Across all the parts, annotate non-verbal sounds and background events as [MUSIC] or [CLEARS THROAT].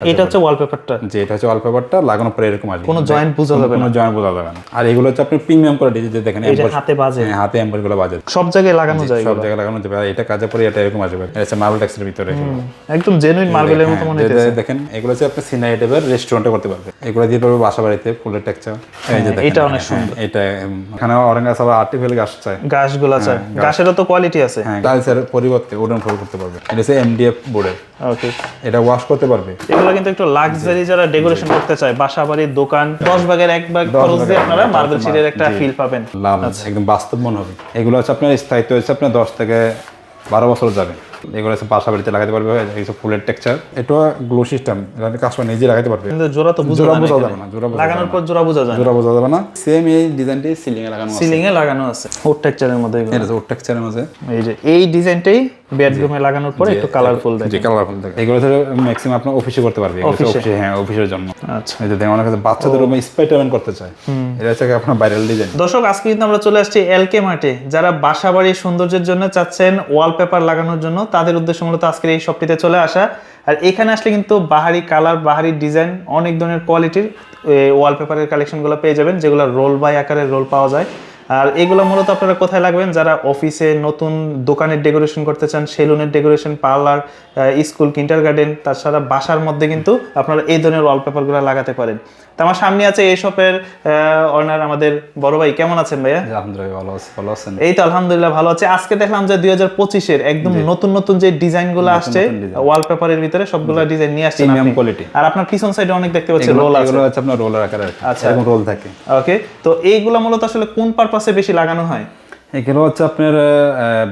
এটা হচ্ছে ওয়ালপেপারটা যে এটা হচ্ছে ওয়ালপেপারটা লাগানোর পরে এরকম আসবে। কোনো জয়েন্ট বোঝা যাবে না। কোনো জয়েন্ট বোঝা যাবে না। আর এগুলো হচ্ছে আপনি প্রিমিয়াম করে ডিজাইন দেখেন এই হাতে বাজে। হ্যাঁ, হাতে এম্বরগুলো বাজে। সব জায়গায় লাগানো যায় সব জায়গায় লাগানো যাবে। আর এটা কাজে পরে এটা এরকম আসবে। এটা হচ্ছে মার্বেল ট্যাক্সের ভিতরে একদম জেনুইন মার্বেলের মতো মনে হ্যাঁ, হচ্ছে দেখেন এগুলো হচ্ছে আপনি সিনারি টাইপের রেস্টুরেন্টে করতে পারবে এগুলো দিয়ে পারবে বাসা বাড়িতে ফুলের টেক্সচার এই যে দেখেন এটা অনেক হ্যাঁ, এটা এখানে অরেঞ্জ গাছ আবার আর্টিফিশিয়াল গাছ চায় গাছগুলো হ্যাঁ, গাছেরও তো কোয়ালিটি আছে। হ্যাঁ পরিবর্তে ফ্লোর করতে পারবে। এটা হচ্ছে এমডিএফ বোর্ডের ওকে এটা ওয়াশ করতে পারবে? এগুলো কিন্তু একটু লাক্সারি যারা ডেকোরেশন করতে চায় বাসা বাড়ির দোকান দশ ভাগের এক ভাগ খরচ দিয়ে আপনারা মার্বেল সিটের একটা ফিল পাবেন। লাভ একদম বাস্তব মনে হবে। এগুলো হচ্ছে আপনার স্থায়িত্ব হচ্ছে আপনার দশ থেকে বারো বছর যাবে। এগুলো হচ্ছে বাসা বাড়িতে লাগাতে পারবে এইসব ফুলের টেক্সচার এটা গ্লো সিস্টেম এটা কাস্টমার নিজে লাগাতে পারবে। কিন্তু জোড়া তো বুঝা জোড়া বোঝা যাবে না জোড়া লাগানোর পর জোড়া বোঝা যায় জোড়া বোঝা যাবে না। সেম এই ডিজাইনটি সিলিং এ লাগানো আছে। সিলিং এ লাগানো আছে ওর টেক্সচারের মধ্যে এগুলো। এটা হচ্ছে টেক্সচারের মাঝে এই যে এই ডিজাইনটাই বেডরুমে লাগানোর পরে একটু কালারফুল দেখে। যে কালারফুল থাকে এগুলো হচ্ছে ম্যাক্সিমাম আপনার অফিসে করতে পারবে অফিসে? অফিসে হ্যাঁ অফিসের জন্য। আচ্ছা। এই যে দেখেন অনেক বাচ্চাদের রুমে স্পাইডারম্যান করতে চায়। এটা হচ্ছে আপনার ভাইরাল ডিজাইন দর্শক আজকে কিন্তু আমরা চলে আসছি এলকে মার্টে যারা বাসা বাড়ির সৌন্দর্যের জন্য চাচ্ছেন ওয়ালপেপার লাগানোর জন্য তাদের উদ্দেশ্য মূলত আজকের এই শপটিতে চলে আসা। আর এখানে আসলে কিন্তু বাহারি কালার, বাহারি ডিজাইন অনেক ধরনের কোয়ালিটির ওয়ালপেপারের কালেকশনগুলো পেয়ে যাবেন, যেগুলো রোল বাই আকারের রোল পাওয়া যায়। আর এগুলো মূলত আপনারা কোথায় লাগবেন? যারা অফিসে নতুন দোকানের ডেকোরেশন করতে চান সেলুনের decoration parlour school kindergarten তাছাড়া বাসার মধ্যে কিন্তু আপনারা এই ধরনের ওয়ালপেপারগুলো লাগাতে পারেন। তো আমার সামনে আছে এই শপের অনার আমাদের বড় ভাই। কেমন আছেন ভাইয়া? আলহামদুলিল্লাহ ভালো আছি ভালো আছেন? এই তো আলহামদুলিল্লাহ ভালো আছে। আজকে দেখলাম যে দুই হাজার পঁচিশ এর পঁচিশের একদম নতুন নতুন যে ডিজাইনগুলো আসছে ওয়ালপেপারের ভিতরে সবগুলো ডিজাইন নিয়ে আসছে প্রিমিয়াম কোয়ালিটি আর আপনার পিছন সাইডে অনেক দেখতে পাচ্ছি রোল আছে। এগুলো আছে আপনার রোলার আকারে আচ্ছা। এরকম রোল থাকে। ওকে তো এইগুলো মূলত আসলে কোন পারপাসে বেশি লাগানো হয়? এগুলো হচ্ছে আপনার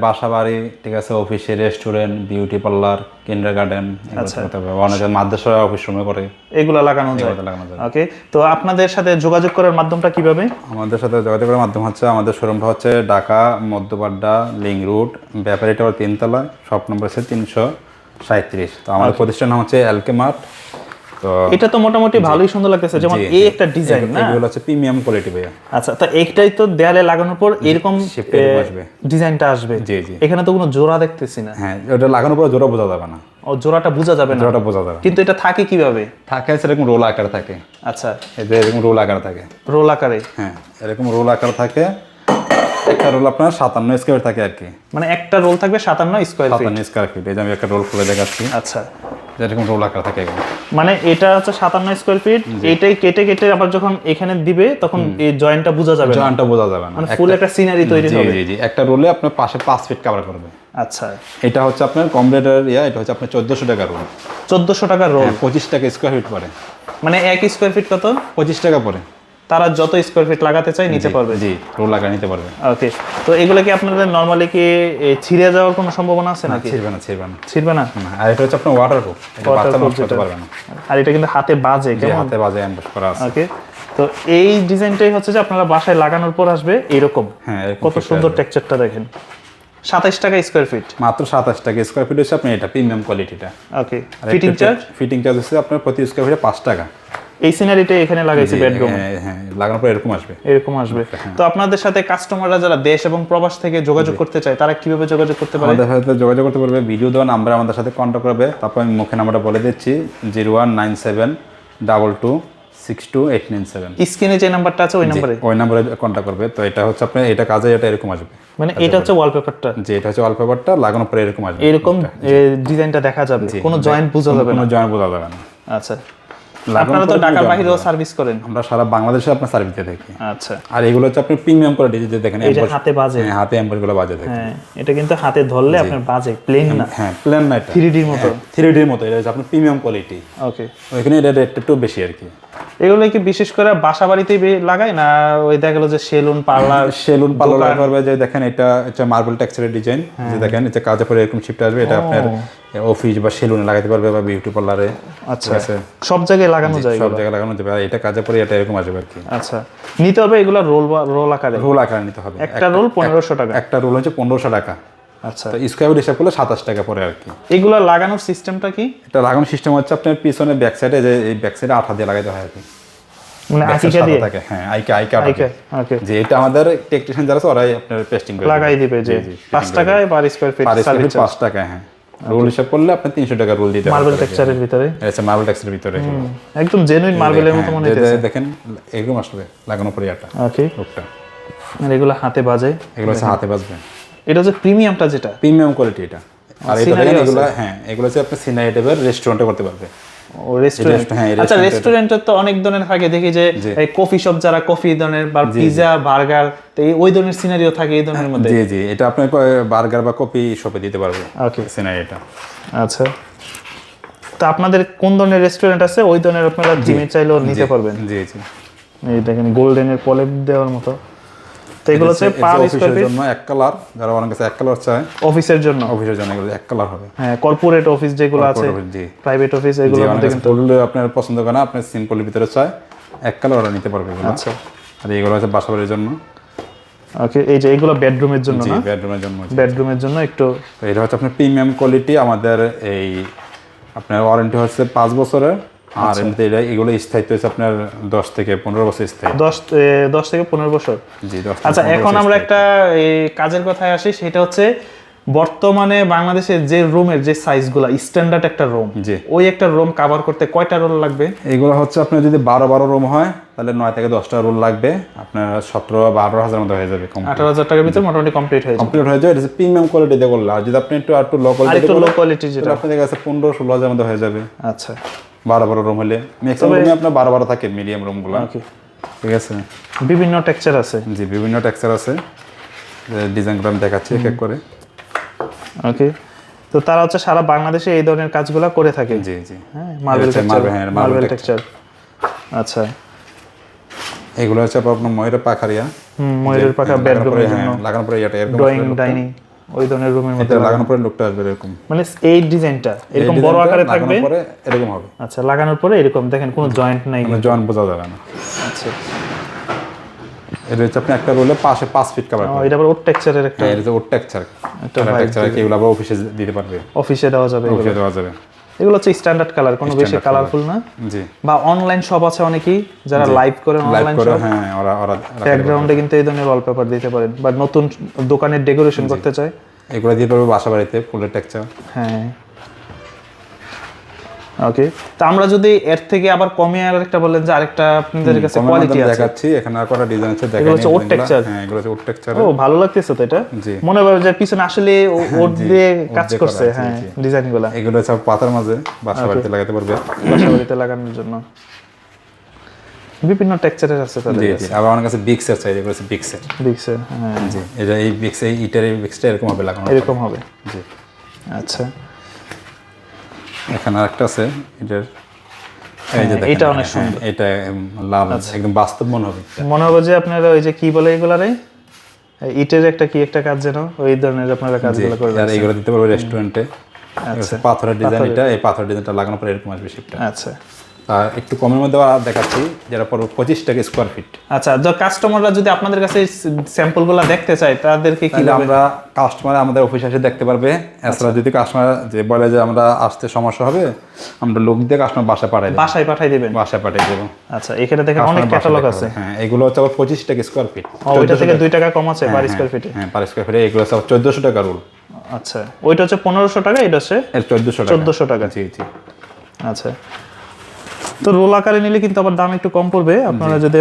বাসা বাড়ি ঠিক আছে অফিসে restaurant beauty parlour kindergarten অনেকে মাদ্রাসা অফিস রুমে করে। এগুলো লাগানো যায়। লাগানো যায়। ওকে তো আপনাদের সাথে যোগাযোগ করার মাধ্যমটা কীভাবে? আমাদের সাথে যোগাযোগ করার মাধ্যম হচ্ছে আমাদের শোরুমটা হচ্ছে Dhaka Madhya Badda link road Bepari tower তিনতলা শপ নম্বর হচ্ছে তিনশো সাঁত্রিশ তো আমাদের প্রতিষ্ঠান হচ্ছে এলকে মার্ট। তো এটা তো মোটামুটি ভালোই সুন্দর লাগতেছে যেমন এই একটা ডিজাইন না? এগুলো হচ্ছে প্রিমিয়াম কোয়ালিটি ভাইয়া। আচ্ছা তো এইটাই তো দেয়ালে লাগানোর পর এরকম এরকম আসবে। ডিজাইনটা আসবে। জি জি। এখানে তো কোনো জোড়া দেখতেছি না। হ্যাঁ ওটা লাগানোর পরে জোড়া বোঝা যাবে না। ও জোড়াটা বোঝা যাবে না। জোড়াটা বোঝা যাবে কিন্তু এটা থাকে কীভাবে? থাকে এরকম রোল আকার থাকে। আচ্ছা। এই যে এরকম রোল আকার থাকে। রোল আকারে? হ্যাঁ এরকম রোল আকার থাকে। একটা রোল আপনার সাতান্ন স্কোয়ার থাকে আর কি। মানে একটা রোল থাকবে সাতান্ন স্কোয়ার ফিট সাতান্ন স্কোয়ার ফিট এই যে আমি একটা রোল খুলে দেখাচ্ছি। আচ্ছা। যেরকম রোল আকার থাকে মানে এটা হচ্ছে সাতান্ন স্কোয়ার ফিট এটাই কেটে কেটে আবার যখন এখানে দিবে তখন এই জয়েন্টটা বোঝা যাবে জয়েন্টটা বোঝা যাবে না। মানে ফুল একটা সিনারি তৈরি হবে। জি জি। একটা রোলে আপনার পাশে পাঁচ ফিট কভার করবে। আচ্ছা। এটা হচ্ছে আপনার কমপ্লিটার ইয়া এটা হচ্ছে আপনার চোদ্দোশো টাকা রোল চোদ্দশো টাকা রোল পঁচিশ টাকা স্কোয়ার ফিট পড়ে। মানে এক স্কোয়ার ফিট কত? পঁচিশ টাকা পরে তারা যত স্কোয়ার ফিট লাগাতে চায় নিতে পারবে। জি রোল আকার নিতে পারবে। ওকে তো এগুলো কি আপনাদের নর্মালি কি ছিঁড়ে যাওয়ার কোনো সম্ভাবনা আছে নাকি? ছিড়বে না ছিড়বে না। ছিঁড়বে না? আর এটা হচ্ছে আপনার ওয়াটার প্রুফ এটা বাচ্চা নষ্ট করতে পারবে না। আর এটা কিন্তু হাতে বাজে কেমন? হাতে বাজে অ্যাম্বুশ করা আছে। ওকে তো এই ডিজাইনটাই হচ্ছে যে আপনারা বাসায় লাগানোর পর আসবে এরকম। হ্যাঁ কত সুন্দর টেক্সচারটা দেখেন। সাতাশ টাকা স্কোয়ার ফিট মাত্র সাতাশ টাকা স্কোয়ার ফিট হচ্ছে আপনি এটা প্রিমিয়াম কোয়ালিটিটা okay fitting charge fitting charge হচ্ছে আপনার প্রতি স্কোয়ার ফিটে পাঁচ টাকা। এই সিনারিটা এখানে লাগাইছি বেডরুম হ্যাঁ হ্যাঁ লাগানোর পর এরকম আসবে। এরকম আসবে। তো আপনাদের সাথে কাস্টমাররা যারা দেশ এবং প্রবাস থেকে যোগাযোগ করতে চায় তারা কীভাবে যোগাযোগ করতে পারে? আমাদের সাথে যোগাযোগ করতে পারবে ভিডিও দেওয়া নাম্বার আমাদের সাথে কন্ট্যাক্ট করবে। তারপর আমি মুখে নাম্বারটা বলে দিচ্ছি zero one nine seven double two six two eight nine seven স্ক্রিনে যে নাম্বারটা আছে ওই নাম্বারে ওই নাম্বারে কন্ট্যাক্ট করবে। তো এটা হচ্ছে আপনার এটা কাজে এটা এরকম আসবে। মানে এটা হচ্ছে ওয়ালপেপারটা যে এটা হচ্ছে ওয়ালপেপারটা লাগানোর পরে এরকম আসবে। এরকম ডিজাইনটা দেখা যাবে। কোনো জয়েন্ট বোঝা যাবে না। কোনো জয়েন্ট বোঝা যাবে না। আচ্ছা। আপনারা তো ঢাকার বাইরেও সার্ভিস করেন। আমরা সারা বাংলাদেশে আপনার সার্ভিস দিয়ে থাকি। আচ্ছা। আর এগুলো হচ্ছে আপনি প্রিমিয়াম দেখেন হাতে বাজে। হ্যাঁ হাতে গুলো বাজে থাকে হ্যাঁ এটা কিন্তু হাতে ধরলে আপনার বাজে প্লেন না। হ্যাঁ প্ল্যান না এটা। থ্রি ডির মতো। থ্রি ডির মতো এটা হচ্ছে আপনার প্রিমিয়াম কোয়ালিটি ওকে ওইখানে এটা একটু বেশি আর কি। এগুলো কি বিশেষ করে বাসা বাড়িতেই লাগায় না ওই দেখা গেলো যে সেলুন পার্লার [LAUGHS] সেলুন পার্লার করবে যে দেখেন এটা হচ্ছে মার্বেল টেক্সচারের ডিজাইন হ্যাঁ। যে দেখেন এটা কাজে পরে এরকম শিফট আসবে এটা আপনার অফিস বা সেলুনে লাগাতে পারবে বা বিউটি পার্লারে আচ্ছা। সব জায়গায় লাগানো যায় সব জায়গায় লাগানো যাবে এটা কাজে পরে এটা এরকম আসবে আর কি। আচ্ছা। নিতে হবে এগুলো রোল বা রোল আকারে? রোল আকার নিতে হবে। একটা রোল পনেরোশো টাকা। একটা রোল হচ্ছে পনেরোশো টাকা। আচ্ছা। তো স্কোয়ার হিসাব করলে সাতাশ টাকা পরে আর কি। এগুলো লাগানোর সিস্টেমটা কি? এটা লাগানোর সিস্টেম হচ্ছে আপনার পিছনে ব্যাক সাইডে যে এই ব্যাক সাইডে আঠা দিয়ে লাগাতে হয় আর কি। মানে আকিকা দিয়ে? থাকে। হ্যাঁ আইকা আইকা আঠা আকিকা দিয়ে। ওকে যে এটা আমাদের টেকনিশিয়ান যারা আছে ওরাই আপনার পেস্টিং করে লাগাই দিবে। যে জি, পাঁচ টাকায় per square feet per feet পাঁচ টাকা হ্যাঁ। রোল হিসাব করলে আপনি তিনশো টাকা রোল দিতে মার্বেল টেক্সচারের ভিতরে? আচ্ছা মার্বেল টেক্সচারের ভিতরে। একদম জেনুইন মার্বেলের মতো মনে হচ্ছে দেখেন এরকম আসবে লাগানো পরে এটা ওকে লোকটা আর এগুলো হাতে বাজে। এগুলো হাতে বাজবে। এটা হচ্ছে প্রিমিয়ামটা যেটা? প্রিমিয়াম কোয়ালিটি এটা। আর এটা দেখেন এগুলো হ্যাঁ এগুলো হচ্ছে আপনি সিনারি টাইপের রেস্টুরেন্টে করতে পারবে। রেস্টুরেন্ট হ্যাঁ, আচ্ছা রেস্টুরেন্টের তো অনেক ধরনের থাকে দেখি যে এই কফি শপ যারা কফি ধরনের বা পিজা বার্গার তো এই ওই ধরনের সিনারিও থাকে এই ধরনের মধ্যে? জি জি এটা আপনি বার্গার বা কপি শপে দিতে পারবে ওকে সিনারি এটা আচ্ছা। তো আপনাদের কোন ধরনের রেস্টুরেন্ট আছে? ওই ধরনের আপনারা জিমে চাইলেও নিতে পারবেন। জি জি। এই দেখেন গোল্ডেনের পলেপ দেওয়ার মতো। তো এগুলো হচ্ছে পার স্কোয়ার জন্য এক কালার যারা অনেক কাছে এক কালার চায় অফিসের জন্য? অফিসের জন্য এগুলো এক কালার হবে। হ্যাঁ কর্পোরেট অফিস যেগুলো আছে প্রাইভেট অফিস অনেক মধ্যে কিন্তু আপনার পছন্দ করে না আপনি সিম্পলের ভিতরে চায় এক কালার ওরা নিতে পারবে এগুলো। আচ্ছা। আর এগুলো হচ্ছে বাসাবাড়ির জন্য। ওকে এই যে এগুলো বেডরুমের জন্য না? বেডরুমের জন্য বেডরুমের জন্য একটু এটা হচ্ছে আপনার প্রিমিয়াম কোয়ালিটি আমাদের এই আপনার ওয়ারেন্টি হচ্ছে পাঁচ বছরের। আর আচ্ছা। এমনিতে এটা এগুলো স্থায়িত্ব হচ্ছে আপনার দশ থেকে পনেরো বছর স্থায়ী। দশ দশ থেকে পনেরো বছর। জি দশ আচ্ছা এখন আমরা একটা কাজের কথায় আসি সেটা হচ্ছে বর্তমানে যে রুমের যে সাইজগুলো স্ট্যান্ডার্ড একটা রুম ওই একটা রুম কভার করতে কয়টা রোল লাগবে? এগুলো হচ্ছে আপনার যদি বারো বারো রুম হয় তাহলে নয় থেকে দশটা রুল লাগবে। আপনার সতেরো বারো হাজার মতো হয়ে যাবে আঠারো হাজার টাকার ভিতরে মোটামুটি কমপ্লিট হয়ে কমপ্লিট হয়ে যাবে এটা প্রিমিয়াম কোয়ালিটি দিয়ে করলে আর যদি আপনি একটু একটু লো কোয়ালিটি লো কোয়ালিটি যেটা। আপনাদের কাছে পনেরো ষোলো হাজার মতো হয়ে যাবে। আচ্ছা। বারো বারো রুম হলে ম্যাক্সিমাম রুমে আপনার বারো বারো থাকে মিডিয়াম রুমগুলো ওকে ঠিক আছে? বিভিন্ন টেক্সচার আছে। জি বিভিন্ন টেক্সচার আছে। ডিজাইনগুলো আমি দেখাচ্ছি এক এক করে। ওকে তো তারা হচ্ছে সারা বাংলাদেশে এই ধরনের কাজগুলো করে থাকে? জি জি। হ্যাঁ মার্বেল টেক্সচার হ্যাঁ, মার্বেল টেক্সচার আচ্ছা। এগুলো হচ্ছে আপনার ময়ূরের পাখারিয়া। হুম ময়ূরের পাখা বেডরুমের পরে, জন্য। হ্যাঁ, লাগানোর পরে এটা ড্রয়িং ডাইনিং ওই ধরনের রুমের মধ্যে লাগানোর পরে লোকটা আসবে এরকম। মানে এই ডিজাইনটা এরকম বড় আকারে থাকবে? পরে এরকম হবে। আচ্ছা লাগানোর পরে এরকম দেখেন কোনো জয়েন্ট নাই। মানে জয়েন্ট বোঝা যাবে না। আচ্ছা। এটা হচ্ছে আপনি একটা রোলে পাশে পাঁচ ফিট কাভার এটা আবার ওর টেক্সচারের একটা হ্যাঁ এটা ওর টেক্সচার একটা টেক্সচার কি আবার অফিসে দিতে পারবে। অফিসে দেওয়া যাবে অফিসে দেওয়া যাবে। এগুলো হচ্ছে স্ট্যান্ডার্ড কালার কোনো বেশি কালারফুল না। জি। বা অনলাইন শপ আছে অনেকেই যারা লাইভ করে অনলাইন করে শপ হ্যাঁ ওরা ওরা ব্যাকগ্রাউন্ডে কিন্তু এই ধরনের ওয়ালপেপার দিতে পারেন বা নতুন দোকানের ডেকোরেশন করতে চায়। এগুলো দিতে পারবে বাসা বাড়িতে ফুলের টেক্সচার হ্যাঁ। ওকে তো আমরা যদি এর থেকে আবার কমে আর একটা বললেন যে আরেকটা আপনাদের কাছে কোয়ালিটি আছে। দেখাচ্ছি। এখানে আর কটা ডিজাইন আছে এগুলো হচ্ছে wood texture? হ্যাঁ এগুলো হচ্ছে উড টেক্সচার ও ভালো লাগতেছে তো এটা? মনে হয় যে পিছনে আসলে ও- ওর জি, দিয়ে কাজ করছে হ্যাঁ জি। ডিজাইনগুলা এগুলো হচ্ছে পাতার মাঝে বাসা বাড়িতে লাগাতে পারবে। বাসা বাড়িতে লাগানোর জন্য। বিভিন্ন টেক্সচারের আছে তাদের জি আবার আমার কাছে বিগ সেট চাই এগুলো হচ্ছে বিগ সেট দেখছে হ্যাঁ। জি এটা এই বিগ এই ইটার এই বিগসটা এরকম হবে লাগানো এরকম হবে। জি। আচ্ছা। এখানে আরেকটা আছে এটার হ্যাঁ, এটা অনেক সুন্দর। এটা লাভ লাল একদম বাস্তব মনে হবে মনে হবে যে আপনারা ওই যে কি বলে এগুলারে? ইটের একটা কি একটা কাজ যেন ওই ধরনের আপনারা কাজগুলো করবেন আর এগুলো দিতে পারবে রেস্টুরেন্টে আচ্ছা। পাথরের ডিজাইন এটা এই পাথরের ডিজাইনটা লাগানোর পরে এরকম আসবে শিপটা আচ্ছা। আর একটু কমের মধ্যে দেখাচ্ছি যেটা পড়বে পঁচিশ টাকা স্কোয়ার ফিট আচ্ছা যে কাস্টমাররা যদি আপনাদের কাছে স্যাম্পলগুলো দেখতে চায় তাদেরকে কি আমরা কাস্টমার আমাদের অফিসে এসে দেখতে পারবে। এছাড়া যদি কাস্টমার যে বলে যে আমরা আসতে সমস্যা হবে আমরা লোক দিয়ে কাস্টমার বাসায় পাঠাই বাসায় পাঠিয়ে দিবেন? বাসায় পাঠিয়ে দেবো। আচ্ছা এখানে দেখেন অনেক ক্যাটালগ আছে। হ্যাঁ এগুলো হচ্ছে আবার পঁচিশ টাকা স্কোয়ার ফিট ওইটা থেকে দুই টাকা কম আছে পার স্কোয়ার ফিটে হ্যাঁ পার স্কোয়ার ফিটে এগুলো হচ্ছে চোদ্দোশো টাকা রুল আচ্ছা ওইটা হচ্ছে পনেরোশো টাকা এটা হচ্ছে চোদ্দোশো টাকা। চোদ্দোশো টাকা। জি জি। আচ্ছা। তো রোল আকারে নিলে কিন্তু আবার দাম একটু কম পড়বে। আপনারা যদি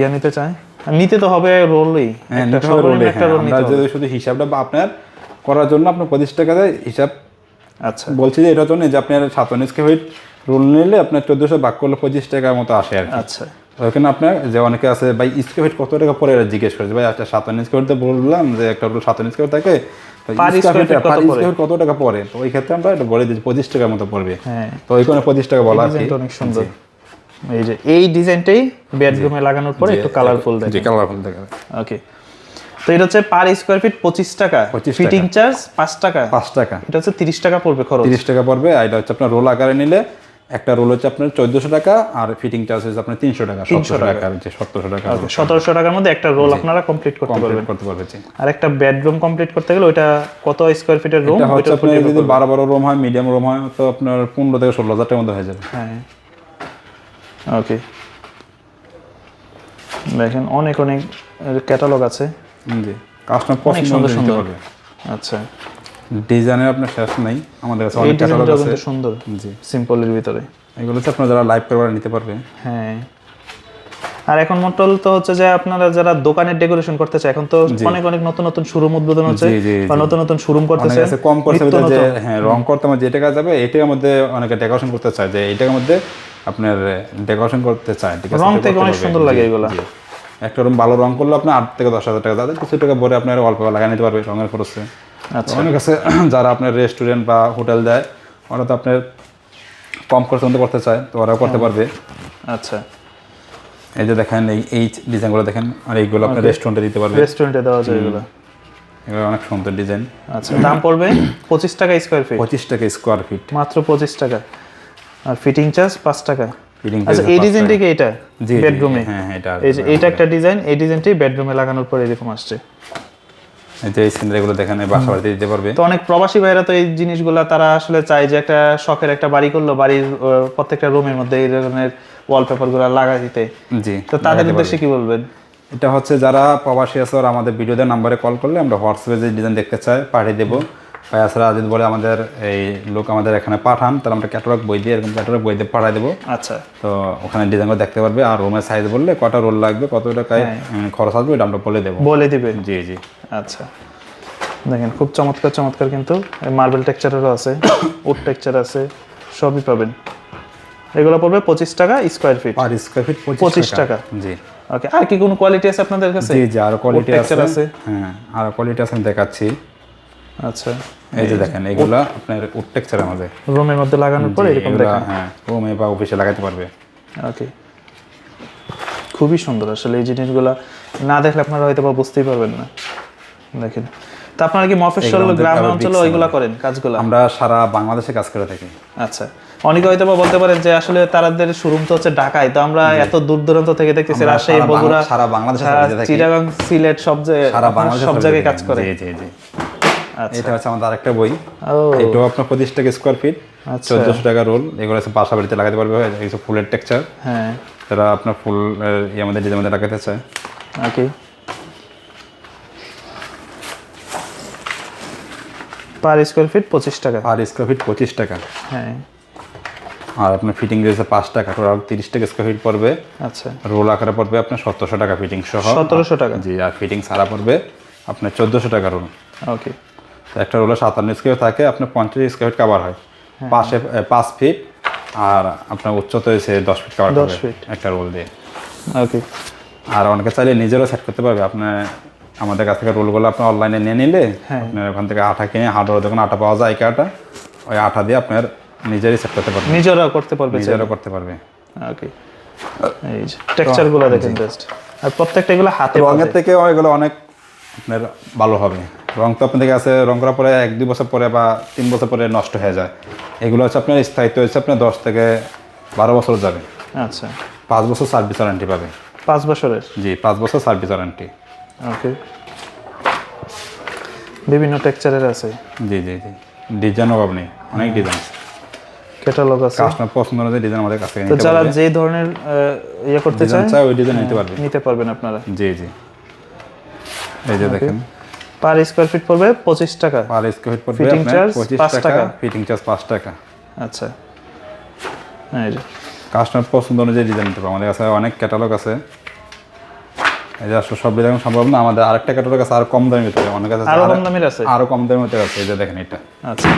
ইয়া নিতে চায় নিতে তো হবে রোলই হ্যাঁ একটা নিতে রোলে, একটা হ্যাঁ। নিতে যদি শুধু হিসাবটা বা আপনার করার জন্য আপনার পঁচিশ টাকা দেয় হিসাব আচ্ছা। বলছি যে এটার জন্য যে আপনার সাতান্ন স্কোয়ার ফিট রোল নিলে আপনার চোদ্দোশো ভাগ করলে পঁচিশ টাকার মতো আসে আর আচ্ছা। ওখানে আপনার যে অনেকে আছে ভাই স্কোয়ার ফিট কত টাকা পরে জিজ্ঞেস করেছে ভাই একটা সাতান্ন স্কোয়ার বললাম যে একটা রোল সাতান্ন স্কোয়ার থাকে কত টাকা পড়ে? তো ওই ক্ষেত্রে আমরা এটা বলে দিচ্ছি পঁচিশ টাকার মতো পড়বে। হ্যাঁ। তো পঁচিশ টাকা বলা আর অনেক সুন্দর। এই যে এই ডিজাইনটাই বেডরুমে লাগানোর পরে একটু কালারফুল দেখে কালারফুল দেখা ওকে তো এটা হচ্ছে পার স্কোয়ার ফিট পঁচিশ টাকা। 25 টাকা। ফিটিং চার্জ পাঁচ টাকা। পাঁচ টাকা। এটা হচ্ছে তিরিশ টাকা পড়বে খরচ। তিরিশ টাকা পড়বে আর এটা হচ্ছে আপনার রোল আকারে নিলে একটা রোল হচ্ছে আপনার চোদ্দশো টাকা আর ফিটিং চার্জ হচ্ছে আপনার তিনশো টাকা সতেরোশো টাকা। হচ্ছে সতেরোশো টাকা সতেরোশো টাকার মধ্যে একটা রোল আপনারা কমপ্লিট করতে পারবেন। করতে পারবে জি। আর একটা বেডরুম কমপ্লিট করতে গেলে ওইটা কত স্কোয়ার ফিটের রুম হচ্ছে আপনার যদি বারো বারো রুম হয় মিডিয়াম রুম হয় তো আপনার পনেরো থেকে ষোলো হাজার টাকার মধ্যে হয়ে যাবে। হ্যাঁ। ওকে দেখেন অনেক অনেক ক্যাটালগ আছে। জি। কাস্টমার পছন্দ সুন্দর। পারবে। আচ্ছা। ডিজাইনের আপনার শেষ নেই। আমাদের কাছে অনেক ক্যাটালগ আছে। সুন্দর জি। সিম্পলের ভিতরে। এগুলো হচ্ছে আপনার যারা লাইভ পেপার নিতে পারবে। হ্যাঁ। আর এখন মোটল তো হচ্ছে যে আপনারা যারা দোকানের ডেকোরেশন করতে চায় এখন তো অনেক অনেক নতুন নতুন শোরুম উদ্বোধন হচ্ছে বা নতুন নতুন শোরুম অনেক করতেছে আছে কম নিত্য যে হ্যাঁ রং করতে আমার যে টাকা যাবে এটার মধ্যে অনেকে ডেকোরেশন করতে চায় যে এইটার মধ্যে আপনার ডেকোরেশন করতে চায় ঠিক আছে? রং থেকে অনেক সুন্দর লাগে এগুলা। একটা রুম ভালো রং করলে আপনার আট থেকে দশ হাজার টাকা যাবে কিছু টাকা ভরে আপনার অল্প লাগাই নিতে পারবে রঙের খরচে। অনেক আছে [CLEARS THROAT] যারা আপনার রেস্টুরেন্ট বা হোটেল দেয় ওরা তো আপনার কম মধ্যে করতে চায় তো ওরাও করতে পারবে। আচ্ছা। এই যে দেখেন এই এই ডিজাইনগুলো দেখেন আর এইগুলো আপনার রেস্টুরেন্টে দিতে পারবে। রেস্টুরেন্টে দেওয়া যায় এগুলো। এগুলো অনেক সুন্দর ডিজাইন আচ্ছা দাম পড়বে পঁচিশ টাকা স্কোয়ার ফিট পঁচিশ টাকা স্কোয়ার ফিট মাত্র পঁচিশ টাকা। আর ফিটিং চার্জ পাঁচ টাকা। ফিটিং আচ্ছা এই ডিজাইনটি কি এটা? বেডরুমে হ্যাঁ, হ্যাঁ, এটা এটা একটা ডিজাইন এই ডিজাইনটি বেডরুমে লাগানোর পর এরকম আসছে। যে এই সিনারিগুলো দেখেন বাসা বাড়িতে দিতে পারবে। তো অনেক প্রবাসী ভাইরা তো এই জিনিসগুলো তারা আসলে চায় যে একটা শখের একটা বাড়ি করল বাড়ির প্রত্যেকটা রুমের মধ্যে এই ধরনের ওয়ালপেপারগুলো লাগা দিতে। জি তো তাদের উদ্দেশ্যে কি বলবেন? এটা হচ্ছে যারা প্রবাসী আছে ওরা আমাদের ভিডিওতে নাম্বারে কল করলে আমরা হোয়াটসঅ্যাপে যে ডিজাইন দেখতে চাই পাঠিয়ে দেবো। আসলে যদি বলে আমাদের এই লোক আমাদের এখানে পাঠান তাহলে আমরা ক্যাটালগ বই দিয়ে এরকম ক্যাটালগ বই দিয়ে পাঠিয়ে দেবো। আচ্ছা। তো ওখানে ডিজাইনগুলো দেখতে পারবে আর রুমের সাইজ বললে কটা রোল লাগবে কত টাকায় খরচ আসবে এটা আমরা বলে দেবো। বলে দিবে। জি জি। আচ্ছা। দেখেন খুব চমৎকার চমৎকার কিন্তু মার্বেল টেক্সচারেরও আছে [COUGHS] উড টেক্সচার আছে সবই পাবেন। এগুলো পড়বে পঁচিশ টাকা স্কোয়ার ফিট আর স্কোয়ার ফিট পঁচিশ টাকা। জি। ওকে আর কি কোনো কোয়ালিটি আছে আপনাদের কাছে? জি জি আরও কোয়ালিটি আছে। হ্যাঁ আরও কোয়ালিটি আছে আমি দেখাচ্ছি। আচ্ছা। এই যে দেখেন এগুলা আপনার উড টেক্সচার আমাদের রুমের মধ্যে লাগানোর পর এরকম দেখেন। হ্যাঁ রুমে বা অফিসে লাগাতে পারবে। ওকে খুবই সুন্দর আসলে এই জিনিসগুলো। না দেখলে আপনারা হয়তো বা বুঝতেই পারবেন না। দেখেন। তো আপনারা কি মফস্বল গ্রাম অঞ্চলে ওইগুলা করেন কাজগুলো? আমরা সারা বাংলাদেশে কাজ করে থাকি। আচ্ছা। অনেকে হয়তো বলতে পারেন যে আসলে তাদের শোরুম তো হচ্ছে ঢাকায় তো আমরা এত দূর দূরান্ত থেকে দেখতেছি রাজশাহী বগুড়া সারা বাংলাদেশে। চিটাগাং সিলেট সব জায়গায় সারা বাংলাদেশে সব জায়গায় কাজ করে জি জি জি। এটা হচ্ছে আমাদের আরেকটা বই। এটাও আপনার পঁচিশ টাকা স্কোয়ার ফিট আচ্ছা। চোদ্দশো টাকা রোল এগুলো হচ্ছে বাসা বাড়িতে লাগাতে পারবে কিছু ফুলের টেক্সচার হ্যাঁ। যারা আপনার ফুল ইয়ে আমাদের ডিজাইন মধ্যে লাগাতে চায়। ওকে। পার স্কোয়ার ফিট পঁচিশ টাকা। আর স্কোয়ার ফিট পঁচিশ টাকা। হ্যাঁ। আর আপনার ফিটিং রয়েছে পাঁচ টাকা টোটাল তিরিশ টাকা স্কোয়ার ফিট পড়বে। আচ্ছা। রোল আকারে পড়বে আপনার সতেরোশো টাকা ফিটিং সহ। সতেরোশো টাকা। জি আর ফিটিং সারা পড়বে আপনার চোদ্দোশো টাকা রোল ওকে। একটা রোলে সাতান্ন স্কোয়ার থাকে আপনার পঞ্চাশ স্কোয়ার ফিট কাভার হয়। হ্যাঁ। পাশে পাঁচ ফিট আর আপনার উচ্চতা হয়েছে দশ ফিট কাভার 10 করবে feet। একটা রোল দিয়ে। ওকে আর অনেকে চাইলে নিজেরও সেট করতে পারবে। আপনার আমাদের কাছ থেকে রোলগুলো আপনি অনলাইনে নিয়ে নিলে হ্যাঁ। আপনার ওখান থেকে আঠা কিনে হার্ডওয়ার দোকানে আটা পাওয়া যায় আটা ওই আঠা দিয়ে আপনার নিজেরই সেট করতে পারবে। নিজেরাও করতে পারবে নিজেরাও করতে পারবে। ওকে এই যে টেক্সচারগুলো দেখেন জাস্ট আর প্রত্যেকটা এগুলো হাতে রঙের থেকে এগুলো অনেক আপনার ভালো হবে। রং তো আপনাদের কাছে রং করার পরে এক দুই বছর পরে বা তিন বছর পরে নষ্ট হয়ে যায়। এগুলো হচ্ছে আপনার স্থায়িত্ব হচ্ছে আপনার দশ থেকে বারো বছর যাবে। আচ্ছা। পাঁচ বছর সার্ভিস ওয়ারেন্টি পাবে। পাঁচ বছরের? জি পাঁচ বছর সার্ভিস ওয়ারেন্টি ওকে বিভিন্ন টেক্সচারের আছে? জি জি জি। ডিজাইন অভাব নেই অনেক ডিজাইন ক্যাটালগ আছে? কাস্টমার পছন্দ অনুযায়ী ডিজাইন আমাদের কাছ থেকে তো যারা যে ধরনের ইয়ে করতে চায় ওই ডিজাইন নিতে পারবে। নিতে পারবেন আপনারা? জি জি। এই যে দেখেন। পার স্কয়ার ফিট পড়বে পঁচিশ টাকা। পার স্কয়ার ফিট পড়বে ফিটিং চার্জ টাকা। ফিটিং চার্জ 5 টাকা। আচ্ছা। এই যে। কাস্টমার পছন্দ অনুযায়ী ডিজাইন নিতে পারবে আমাদের কাছে অনেক ক্যাটালগ আছে। এই যে আসলে সব ডিজাইন সম্ভব না। আমাদের আরেকটা ক্যাটালগ আছে আর কম দামের ভিতরে অনেক আছে আরও কম দামের আছে। আরও কম দামের ভিতরে আছে এই যে দেখেন এটা। আচ্ছা।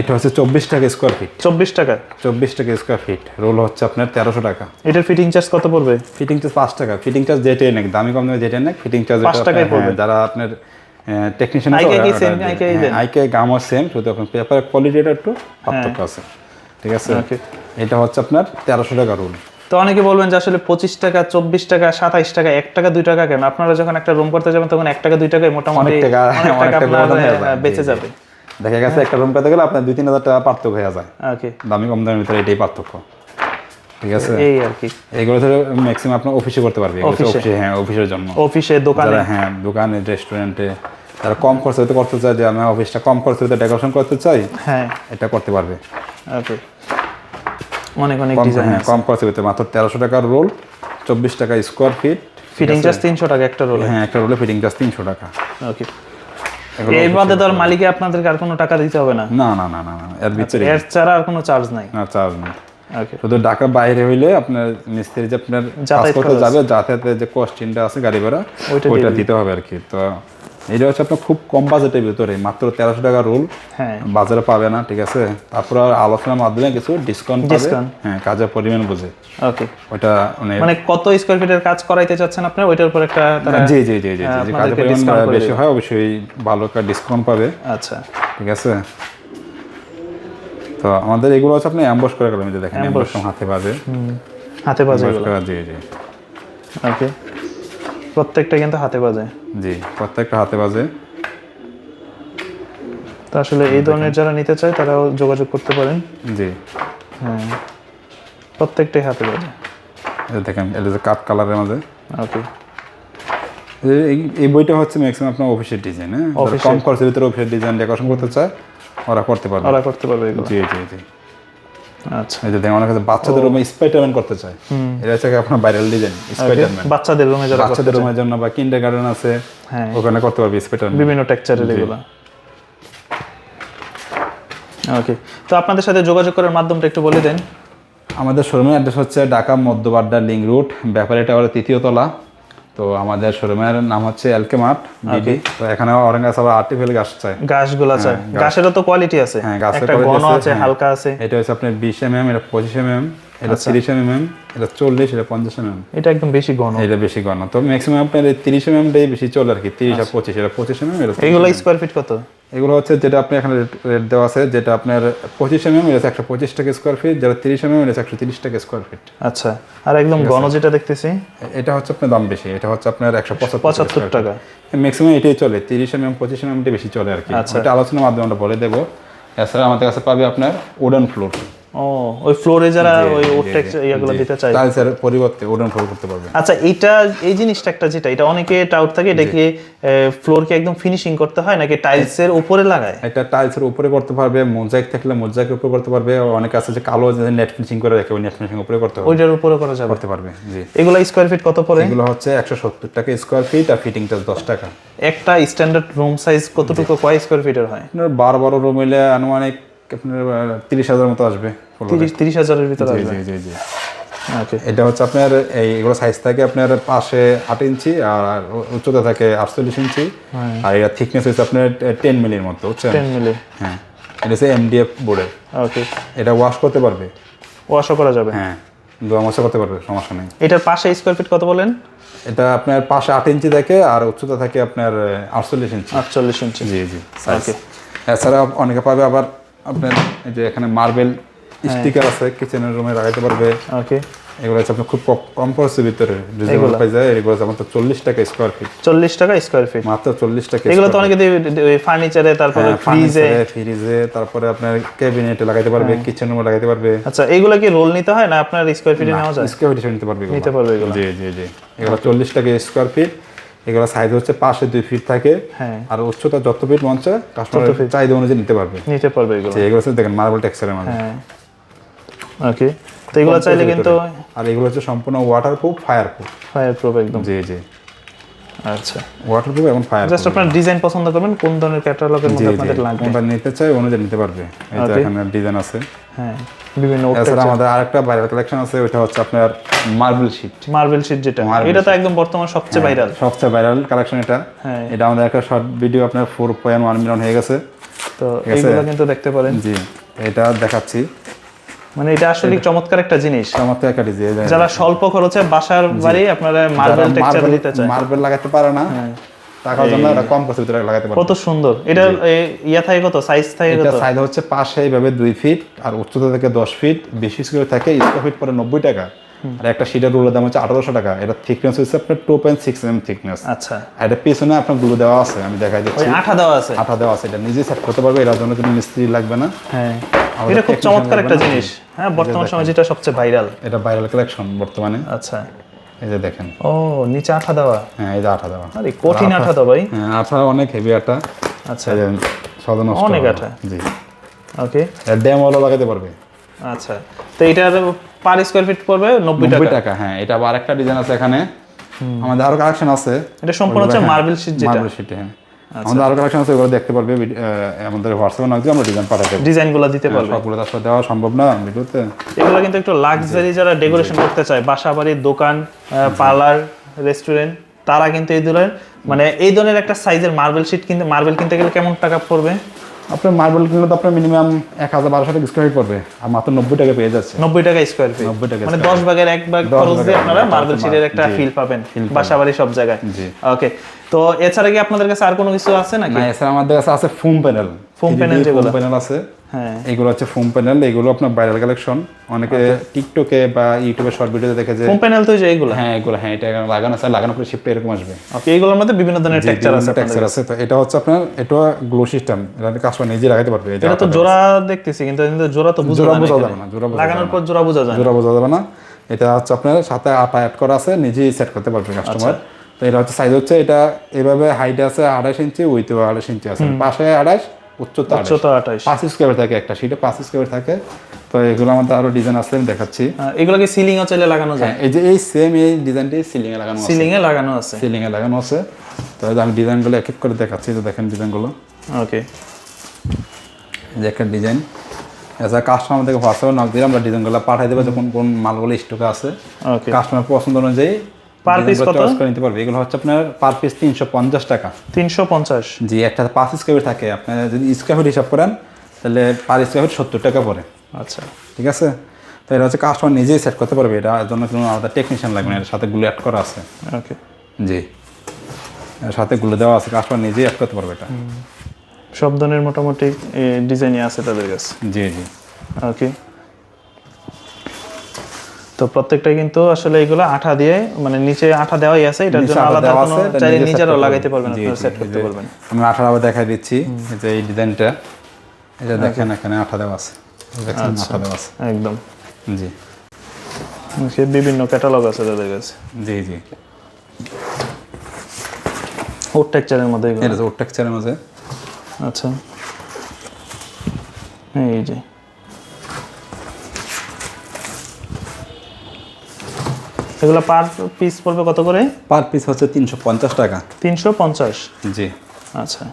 এটা হচ্ছে চব্বিশ টাকা স্কোয়ার ফিট চব্বিশ টাকা? চব্বিশ টাকা স্কোয়ার ফিট রোল হচ্ছে আপনার তেরোশো টাকা। এটার ফিটিং চার্জ কত পড়বে? ফিটিং চার্জ পাঁচ টাকা। ফিটিং চার্জ যেটাই নেক দামি কম দামে যেটাই নেক ফিটিং চার্জ পাঁচ টাকাই পড়বে। যারা আপনার টেকনিশিয়ান আইকে কি same, আইকেই দেন? আইকে গামও সেম শুধু আপনার পেপারের কোয়ালিটিটা একটু পার্থক্য আছে। ঠিক আছে? এটা হচ্ছে আপনার তেরোশো টাকা রোল তো অনেকে বলবেন যে আসলে পঁচিশ টাকা চব্বিশ টাকা সাতাইশ টাকা এক টাকা দুই টাকা কেন? আপনারা যখন একটা রুম করতে যাবেন তখন এক টাকা দুই টাকায় মোটামুটি হয়ে আহ, যায়। বেঁচে। যাবে। দেখা গেছে একটা রুম পেতে গেলে আপনার দুই তিন হাজার টাকা পার্থক্য হয়ে যায়। ওকে দামি কম দামের ভিতরে এটাই পার্থক্য। ঠিক আছে? এই আর কি। এগুলো তো ম্যাক্সিমাম আপনার অফিসে করতে পারবে অফিসে? হ্যাঁ অফিসের জন্য। অফিসে দোকানে। হ্যাঁ দোকানে রেস্টুরেন্টে যারা কম খরচে হতে করতে চায় যে আমি অফিসটা কম খরচে হতে ডেকোরেশন করতে চাই হ্যাঁ। এটা করতে পারবে। ওকে অনেক অনেক ডিজাইন হ্যাঁ কম খরচে হতে মাত্র তেরোশো টাকার রোল চব্বিশ টাকা স্কোয়ার ফিট ফিটিং চার্জ তিনশো টাকা একটা রোলে হ্যাঁ একটা রোলে ফিটিং চার্জ তিনশো টাকা। ওকে এর মধ্যে তো আর মালিকে আপনাদের আর কোনো টাকা দিতে হবে না। না না না না এর ভিতরে এর ছাড়া আর কোনো চার্জ নাই? না চার্জ নাই। ওকে শুধু ঢাকা বাইরে হইলে আপনার মিস্ত্রি যে আপনার যাতায়াত যাবে যাতায়াতের যে কস্টিংটা আছে গাড়ি ভাড়া ওইটা দিতে হবে আর কি। তো এটা হচ্ছে আপনার খুব কম বাজেটের ভিতরে মাত্র তেরোশো টাকা রোল। হ্যাঁ। বাজারে পাবে না ঠিক আছে? তারপর আর আলোচনার মাধ্যমে কিছু ডিসকাউন্ট পাবে। হ্যাঁ কাজের পরিমাণ বুঝে। ওকে মানে মানে কত স্কোয়ার ফিটের কাজ করাইতে চাচ্ছেন আপনি? ওইটার উপর একটা জি জি জি জি জি, হ্যাঁ, কাজের পরিমাণ বেশি হয় অবশ্যই ভালো একটা ডিসকাউন্ট পাবে। আচ্ছা। ঠিক আছে? তো আমাদের এগুলো হচ্ছে আপনি অ্যাম্বস করে গেলাম দেখেন অ্যাম্বস হাতে বাজে। হুম, হাতে বাজে জি জি। ওকে প্রত্যেকটা কিন্তু হাতে বাজে। জি প্রত্যেকটা হাতে বাজে। তো আসলে এই ধরনের যারা নিতে চায় তারাও যোগাযোগ করতে পারেন। জি। হ্যাঁ প্রত্যেকটাই হাতে বাজে। দেখেন এটা যে কাঠ কালারের মাঝে ওকে। এই- বইটা হচ্ছে ম্যাক্সিমাম আপনার অফিসের ডিজাইন হ্যাঁ? কম খরচের ভিতরে অফিসের ডিজাইন ডেকোরেশন করতে চায় ওরা করতে পারবে। ওরা করতে পারবে জি জি জি। আচ্ছা। এই যে দেখেন অনেক বাচ্চাদের রুমে স্পাইডারম্যান করতে চায়। এটা হচ্ছে আপনার ভাইরাল ডিজাইন স্পাইডারম্যান বাচ্চাদের রুমে যারা বাচ্চাদের রুমের জন্য বা কিন্ডার গার্ডেন আছে হ্যাঁ। ওখানে করতে পারবে স্পাইডারম্যান বিভিন্ন টেক্সচারের এগুলো। ওকে তো আপনাদের সাথে যোগাযোগ করার মাধ্যমটা একটু বলে দেন। আমাদের শোরুমের অ্যাড্রেস হচ্ছে ঢাকা মধ্যবাড্ডা লিঙ্ক রুট ব্যাপারী টাওয়ারের তৃতীয় তলা। তো আমাদের শোরুমের নাম হচ্ছে এলকে মার্ট বিডি। তো এখানে অরেঞ্জ আছে আবার আর্টিফিশিয়াল গাছ চাই। গাছগুলো আছে। গাছেরও তো কোয়ালিটি আছে। হ্যাঁ, গাছের কোয়ালিটি আছে, হ্যাঁ। হালকা আছে। এটা হচ্ছে আপনার বিশ এম এম এটা পঁচিশ এম এম এটা আচ্ছা। তিরিশ এম এম এটা চল্লিশ এটা পঞ্চাশ এম এম এটা একদম বেশি ঘন। এটা বেশি গণ তো ম্যাক্সিমাম আপনার তিরিশ এম এমটাই বেশি চলে আর কি। তিরিশ আর পঁচিশ এটা পঁচিশ এম এম এটা এগুলো স্কোয়ার ফিট কত? এগুলো হচ্ছে যেটা আপনি এখানে রেট দেওয়া আছে যেটা আপনার পঁচিশ এম এম এটা একশো পঁচিশ টাকা স্কোয়ার ফিট যেটা তিরিশ এম এম এটা একশো তিরিশ টাকা স্কোয়ার ফিট আচ্ছা। আর একদম ঘন যেটা দেখতেছি? এটা হচ্ছে আপনার দাম বেশি এটা হচ্ছে আপনার একশো পঁচাত্তর টাকা ম্যাক্সিমাম এটাই চলে তিরিশ এম এম পঁচিশ এম এমটা বেশি চলে আর কি। আচ্ছা। এটা আলোচনার মাধ্যমে আমরা বলে দেবো। এছাড়া আমাদের কাছে পাবে আপনার উডেন ফ্লোর ও ওই ফ্লোরে যারা ওই ওর টেক্সচার ইয়াগুলো দিতে চায়। টাইলসের পরিবর্তে উডেন ফ্লোর করতে পারবে আচ্ছা এটা এই জিনিসটা একটা যেটা এটা অনেকে টাউট থাকে এটা কি ফ্লোর কি একদম ফিনিশিং করতে হয় নাকি টাইলসের উপরে লাগায়? এটা টাইলসের উপরে করতে পারবে মোজাইক থাকলে মোজাইকের উপরে করতে পারবে অনেক আছে যে কালো যে নেট ফিনিশিং করে রাখে ওই নেট ফিনিশিং উপরে করতে পারবে। ওইটার উপরে করা যাবে। করতে পারবে জি। এগুলো স্কোয়ার ফিট কত পড়ে? এগুলো হচ্ছে একশো সত্তর টাকা স্কোয়ার ফিট আর ফিটিং চার্জ দশ টাকা। একটা স্ট্যান্ডার্ড রুম সাইজ কতটুকু কয় স্কোয়ার ফিটের হয়? আপনার বারো বারো রুম হইলে আনুমানিক আপনার তিরিশ হাজার মতো আসবে। তিরিশ হাজারের ভিতরে জি জি জি এটা হচ্ছে আপনার এই এগুলো সাইজ থাকে আপনার পাশে আট ইঞ্চি আর উচ্চতা থাকে আটচল্লিশ ইঞ্চি। আর এটা থিকনেস হচ্ছে আপনার টেন মিলির মতো বুঝছেন? টেন মিলি হ্যাঁ। এটা হচ্ছে এমডিএফ বোর্ডের ওকে এটা ওয়াশ করতে পারবে? ওয়াশও করা যাবে। হ্যাঁ। দোয়া মশা করতে পারবে সমস্যা নেই। এটার পাশে স্কোয়ার ফিট কত বলেন? এটা আপনার পাশে আট ইঞ্চি থাকে আর উচ্চতা থাকে আপনার আটচল্লিশ ইঞ্চি। আটচল্লিশ ইঞ্চি। জি জি Okay. এছাড়া অনেকে পাবে আবার আপনার এই যে এখানে মার্বেল স্টিকার আছে কিচেনের রুমে লাগাইতে পারবে। ওকে এগুলো হচ্ছে আপনার খুব কম- খরচের ভিতরে। রিজনেবল পাই যায় এগুলো হচ্ছে মাত্র চল্লিশ টাকা স্কোয়ার ফিট চল্লিশ টাকা স্কোয়ার ফিট মাত্র চল্লিশ টাকা এগুলো তো অনেকে ফার্নিচারে তারপরে ফ্রিজে ফ্রিজে তারপরে আপনার ক্যাবিনেটে লাগাইতে পারবে কিচেন রুমে লাগাইতে পারবে। আচ্ছা এগুলো কি রোল নিতে হয় না আপনার স্কোয়ার ফিটে নেওয়া যায়? স্কোয়ার ফিট নিতে পারবে নিতে পারবে এগুলো। জি জি জি। এগুলো চল্লিশ টাকা স্কোয়ার ফিট এগুলো সাইজ হচ্ছে পাশে দুই ফিট থাকে। হ্যাঁ। আর উচ্চতা যত ফিট মন চায় কাস্টমারের চাহিদা অনুযায়ী নিতে পারবে। নিতে পারবে এগুলো। এগুলো দেখেন মার্বেল টেক্সচারের হ্যাঁ। ওকে তো এগুলো চাইলে কিন্তু আর এগুলো হচ্ছে সম্পূর্ণ একদম। জি জি। আচ্ছা। এবং ফায়ার জাস্ট আপনার ডিজাইন পছন্দ করবেন কোন ধরনের ক্যাটালগের মধ্যে আপনাদের লাগবে কোনটা নিতে চাই অনুযায়ী নিতে পারবে। Okay. এখানে ডিজাইন আছে। হ্যাঁ বিভিন্ন এছাড়া আমাদের আরেকটা ভাইরাল কালেকশন আছে ওইটা হচ্ছে আপনার মার্বেল শিট মার্বেল শিট যেটা। এটা তো একদম বর্তমান সবচেয়ে ভাইরাল সবচেয়ে ভাইরাল কালেকশন এটা। হ্যাঁ। এটা আমাদের একটা শর্ট ভিডিও আপনার ফোর পয়েন্ট ওয়ান মিলিয়ন হয়ে গেছে। তো এইগুলো কিন্তু দেখতে পারেন। জি এটা দেখাচ্ছি। মানে এটা আসলে চমৎকার একটা জিনিস। চমৎকার একটা ডিজাইন যারা স্বল্প খরচে বাসার বাড়ি আপনারা মার্বেল টেক্সচার দিতে চায়। মার্বেল লাগাতে পারে না টাকার জন্য এটা কম খরচের ভিতরে লাগাতে পারে। কত সুন্দর। এটা ইয়া থাকে কত? সাইজ থাকে কত? এটা সাইজ হচ্ছে পাশে এইভাবে দুই ফিট আর উচ্চতা থেকে দশ ফিট বেশি স্কোয়ার থাকে স্কোয়ার ফিট পরে নব্বই টাকা। আর একটা সিটের রুলের দাম হচ্ছে আঠারোশো টাকা। এটা থিকনেস হচ্ছে আপনার two point six M thickness আচ্ছা। আর এটা পিছনে আপনারগুলো দেওয়া আছে আমি দেখাই দিচ্ছি। আঠা দেওয়া আছে? আঠা দেওয়া আছে এটা নিজে সেট করতে পারবে এটার জন্য কোনো মিস্ত্রি লাগবে না। হ্যাঁ। এটা খুব চমৎকার একটা জিনিস। হ্যাঁ বর্তমান সময় যেটা সবচেয়ে ভাইরাল। এটা ভাইরাল কালেকশন বর্তমানে। আচ্ছা। এই যে দেখেন। ও নিচে আঠা দেওয়া? হ্যাঁ এই যে আঠা দেওয়া। আরে কঠিন আঠা তো ভাই। হ্যাঁ আঠা অনেক হেভি আঠা। আচ্ছা। অনেক আঠা। জি। ওকে লাগাতে পারবে। আচ্ছা। তো এটার পার স্কোয়ার ফিট পড়বে নব্বই নব্বই টাকা? টাকা হ্যাঁ। এটা আবার একটা ডিজাইন আছে এখানে। আমাদের আরও কালেকশন আছে। এটা সম্পূর্ণ হচ্ছে মার্বেল শিট যেটা। মার্বেল শিটে হ্যাঁ। আমাদের আরও কালেকশন আছে ওগুলো দেখতে পারবে আমাদের হোয়াটসঅ্যাপে আমরা ডিজাইন পাঠাতে ডিজাইনগুলো দিতে পারবে। সবগুলো তো আসলে দেওয়া সম্ভব না ভিডিওতে। এগুলো কিন্তু একটু লাক্সারি যারা ডেকোরেশন করতে চায় বাসা বাড়ি দোকান পার্লার রেস্টুরেন্ট তারা কিন্তু এই ধরনের মানে এই ধরনের একটা সাইজের মার্বেল শিট কিনতে মার্বেল কিনতে গেলে কেমন টাকা পড়বে? আপনার মার্বেল কিনলে তো আপনার মিনিমাম এক হাজার বারোশো টাকা স্কোয়ার পড়বে। আর মাত্র নব্বই টাকা পেয়ে যাচ্ছে। নব্বই টাকা স্কোয়ার ফিট 90 টাকা মানে দশ ভাগের এক ভাগ খরচ দিয়ে আপনারা মার্বেল শিটের একটা ফিল পাবেন। বাসাবাড়ি বাসা বাড়ি সব জায়গায়। জি। ওকে তো এছাড়া কি আপনাদের কাছে আর কোনো কিছু আছে নাকি? না এছাড়া আমাদের কাছে আছে ফোম প্যানেল Foam panel যেগুলো। প্যানেল আছে। হ্যাঁ। এগুলো হচ্ছে ফোম প্যানেল এগুলো আপনার ভাইরাল কালেকশন অনেকে টিকটকে বা ইউটিউবে শর্ট ভিডিওতে দেখে যে ফোম প্যানেল তো যে এইগুলো? হ্যাঁ এগুলো হ্যাঁ এটা লাগানো আছে লাগানো পরে শিপটা এরকম আসবে। ওকে এইগুলোর মধ্যে বিভিন্ন ধরনের টেক্সচার আছে টেক্সচার আছে তো এটা হচ্ছে আপনার এটা গ্লো সিস্টেম এটা কাস্টমার নিজে লাগাতে পারবে এটা তো জোড়া দেখতেছি কিন্তু কিন্তু জোড়া তো বোঝা যাবে না জোড়া লাগানোর পর জোড়া বোঝা যায়। জোড়া বোঝা যাবে না। এটা হচ্ছে আপনার সাথে আটা অ্যাড করা আছে নিজেই সেট করতে পারবে কাস্টমার তো এটা হচ্ছে সাইজ হচ্ছে এটা এভাবে হাইট আছে আড়াইশ ইঞ্চি উইথ আড়াইশ ইঞ্চি আছে। পাশে আড়াইশ উচ্চতা উচ্চতা আঠাইশ পাঁচ স্কোয়ার থাকে একটা সিটে পাঁচ স্কোয়ার থাকে। তো এগুলো আমাদের আরও ডিজাইন আছে আমি দেখাচ্ছি। এগুলো কি সিলিং ও চাইলে লাগানো যায়? হ্যাঁ এই যে এই সেম এই ডিজাইনটি সিলিং এ লাগানো আছে। সিলিং এ লাগানো আছে। সিলিং এ লাগানো আছে। তো আমি ডিজাইনগুলো এক এক করে দেখাচ্ছি তো দেখেন ডিজাইনগুলো ওকে যে একটা ডিজাইন এছাড়া কাস্টমার আমাদেরকে হোয়াটসঅ্যাপে নক দিলে আমরা ডিজাইনগুলো পাঠিয়ে দেবো যখন কোন মালগুলো স্টকে আছে। ওকে কাস্টমার পছন্দ অনুযায়ী Piece ডিজাইনগুলো কত? করে নিতে পারবে। এগুলো হচ্ছে আপনার পার পিস তিনশো পঞ্চাশ টাকা। তিনশো পঞ্চাশ। জি একটা পাঁচ স্কোয়ার থাকে। আপনার যদি স্কোয়ার ফিট হিসাব করেন তাহলে পার স্কোয়ার ফিট সত্তর টাকা পড়ে। আচ্ছা। ঠিক আছে? তো এটা হচ্ছে কাস্টমার নিজেই সেট করতে পারবে। এটা এর জন্য কোনো আলাদা টেকনিশিয়ান লাগবে না। এর সাথে গুলো অ্যাড করা আছে। ওকে জি। এর সাথে গুলো দেওয়া আছে। কাস্টমার নিজেই অ্যাড করতে পারবে এটা। সব ধরনের মোটামুটি ডিজাইনই আছে তাদের কাছে। জি জি। ওকে তো প্রত্যেকটা কিন্তু আসলে এগুলো আঠা দিয়ে মানে নিচে আঠা দেওয়াই আছে এটার জন্য আলাদা কোনো চাইলে নিজে নিজেরাও লাগাইতে পারবেন আপনারা সেট করতে পারবেন। আমি আঠা আবার দেখাই দিচ্ছি। এই যে এই ডিজাইনটা এটা দেখেন এখানে আঠা দেওয়া আছে। দেখছেন আচ্ছা। আঠা দেওয়া আছে। একদম। জি। সে বিভিন্ন ক্যাটালগ আছে তাদের কাছে। জি জি। ওর টেক্সচারের মধ্যে এটা ওর টেক্সচারের মাঝে আচ্ছা। এই যে। এগুলো পার পিস পড়বে কত করে? পার পিস হচ্ছে তিনশো পঞ্চাশ টাকা। তিনশো পঞ্চাশ। জি। আচ্ছা।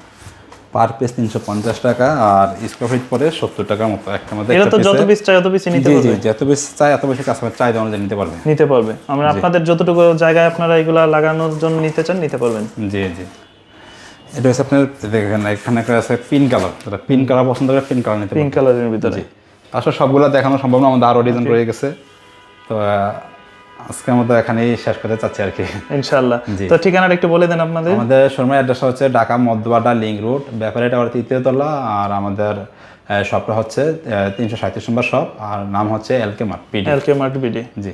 পার পিস তিনশো পঞ্চাশ টাকা আর স্কোয়ার ফিট পরে সত্তর টাকার মতো একটা মধ্যে এটা তো যত পিস চাই তত পিস নিতে পারবে জি যত বেশি চাই এত বেশি কাস্টমার চাহিদা অনুযায়ী নিতে পারবে। নিতে পারবে। আমরা আপনাদের যতটুকু জায়গায় আপনারা এগুলা লাগানোর জন্য নিতে চান নিতে পারবেন। জি জি। এটা হচ্ছে আপনার দেখেন এখানে একটা আছে পিন কালার যারা পিন কালার পছন্দ করে পিন কালার নিতে পিঙ্ক কালারের ভিতরে। আসলে সবগুলো দেখানো সম্ভব না আমাদের আরও ডিজাইন রয়ে গেছে। তো আহ, আজকে আমাদের এখানেই শেষ করতে চাচ্ছি আর কি। ইনশাআল্লাহ। তো ঠিকানাটা একটু বলে দেন আপনাদের। আমাদের শর্মার অ্যাড্রেস হচ্ছে ঢাকা মদবাডা লিঙ্ক রোড ব্যাপারে টাওয়ার তৃতীয় তলা আর আমাদের শপটা হচ্ছে তিনশো সাঁত্রিশ নম্বর শপ আর নাম হচ্ছে L K mart P D. L K mart P D. জি।